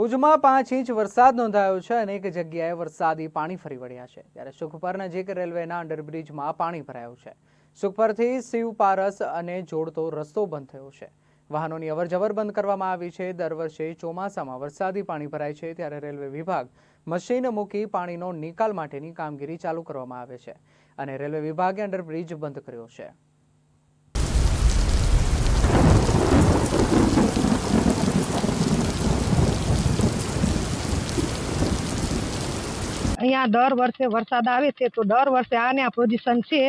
ભુજમાં પાંચ ઇંચ વરસાદ નોંધાયો છે અનેક જગ્યાએ વરસાદી પાણી ફરી વળ્યા છે. ત્યારે સુખપર નજીક રેલવેના અંડરબ્રિજમાં પાણી ભરાયું છે. સુખપરથી શિવપારસ અને જોડતો રસ્તો બંધ થયો છે. વાહનોની અવરજવર બંધ કરવામાં આવી છે. દર વર્ષે ચોમાસામાં વરસાદી પાણી ભરાય છે. ત્યારે રેલવે વિભાગ મશીન મૂકી પાણીનો નિકાલ માટેની કામગીરી ચાલુ કરવામાં આવે છે અને રેલવે વિભાગે અંડરબ્રિજ બંધ કર્યો છે. અહીંયા દર વર્ષે વરસાદ આવે છે, તો દર વર્ષે આને આ પોઝિશન છે.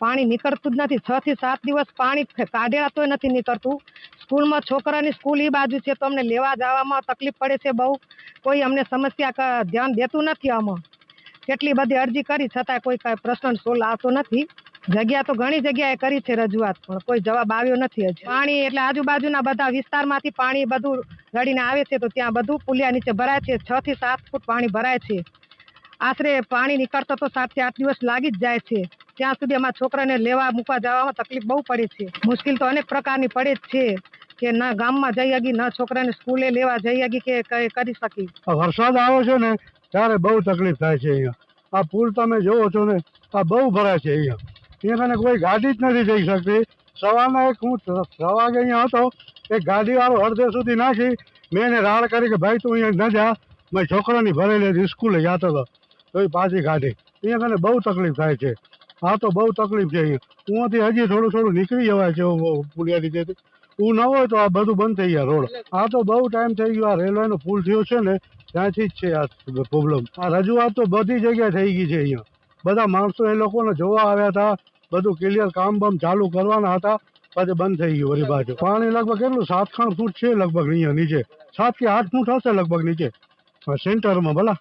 પાણી નીકળતું જ નથી. છ થી સાત દિવસ પાણી કાઢેલા તોય નથી નીકળતું. સ્કૂલમાં છોકરાની સ્કૂલ એ બાજુ છે, તો અમને લેવા જવામાં તકલીફ પડે છે બહુ. કોઈ અમને સમસ્યા ધ્યાન દેતું નથી આમાં. કેટલી બધી અરજી કરી છતાં કોઈ કાંઈ પ્રશ્ન સોલ્વ આવતો નથી. જગ્યા તો ઘણી જગ્યાએ કરી છે રજૂઆત, પણ કોઈ જવાબ આવ્યો નથી હજી. પાણી એટલે આજુબાજુના બધા વિસ્તારમાંથી પાણી બધું ગળીને આવે છે, તો ત્યાં બધું પુલિયા નીચે ભરાય છે. છ થી સાત ફૂટ પાણી ભરાય છે. આશરે પાણી નીકળતા તો સાત આઠ દિવસ લાગી જ જાય છે. ત્યાં સુધી અમારા છોકરાને લેવા મૂકવા જવામાં તકલીફ બહુ પડે છે. મુશ્કેલ તો અનેક પ્રકારની પડે જ છે કે ના ગામમાં જઈ હગી, ના છોકરાને સ્કૂલે લેવા જઈ હગી કે કરી શકી. વરસાદ આવે છે ને, ત્યારે બહુ તકલીફ થાય છે અહીંયા. આ પુલ તમે જોવો છો ને, આ બહુ ભરાય છે અહીંયા. તને કોઈ ગાડી જ નથી જઈ શકતી. સવારના એક હું છ વાગે અહીંયા હતો, એક ગાડીવાળો અડધે સુધી નાખી, મેં એને રાડ કરી કે, ભાઈ, તું અહીંયા ન જા. મેં છોકરાની ભરેલી સ્કૂલે જતો હતો. તો એ પાછી કાઢી અહીંયા કને બહુ તકલીફ થાય છે. હા તો બહુ તકલીફ છે અહીંયા. ઉંથી હજી થોડું થોડું નીકળી જવાય છે પુલિયા રીતે હું ન હોય તો આ બધું બંધ થઈ ગયા રોડ. આ તો બહુ ટાઈમ થઈ ગયો. આ રેલવેનો પુલ થયો છે ને, ત્યાંથી જ છે આ પ્રોબ્લેમ. આ રજૂઆત તો બધી જગ્યાએ થઈ ગઈ છે અહીંયા. બધા માણસો એ લોકોને જોવા આવ્યા હતા. બધું ક્લિયર કામ બામ ચાલુ કરવાના હતા. પછી બંધ થઈ ગયું વળી બાજુ પાણી લગભગ કેટલું? સાત ખાણ ફૂટ છે લગભગ અહીંયા નીચે. સાત કે આઠ ફૂટ હશે લગભગ નીચે. સેન્ટરમાં ભલા.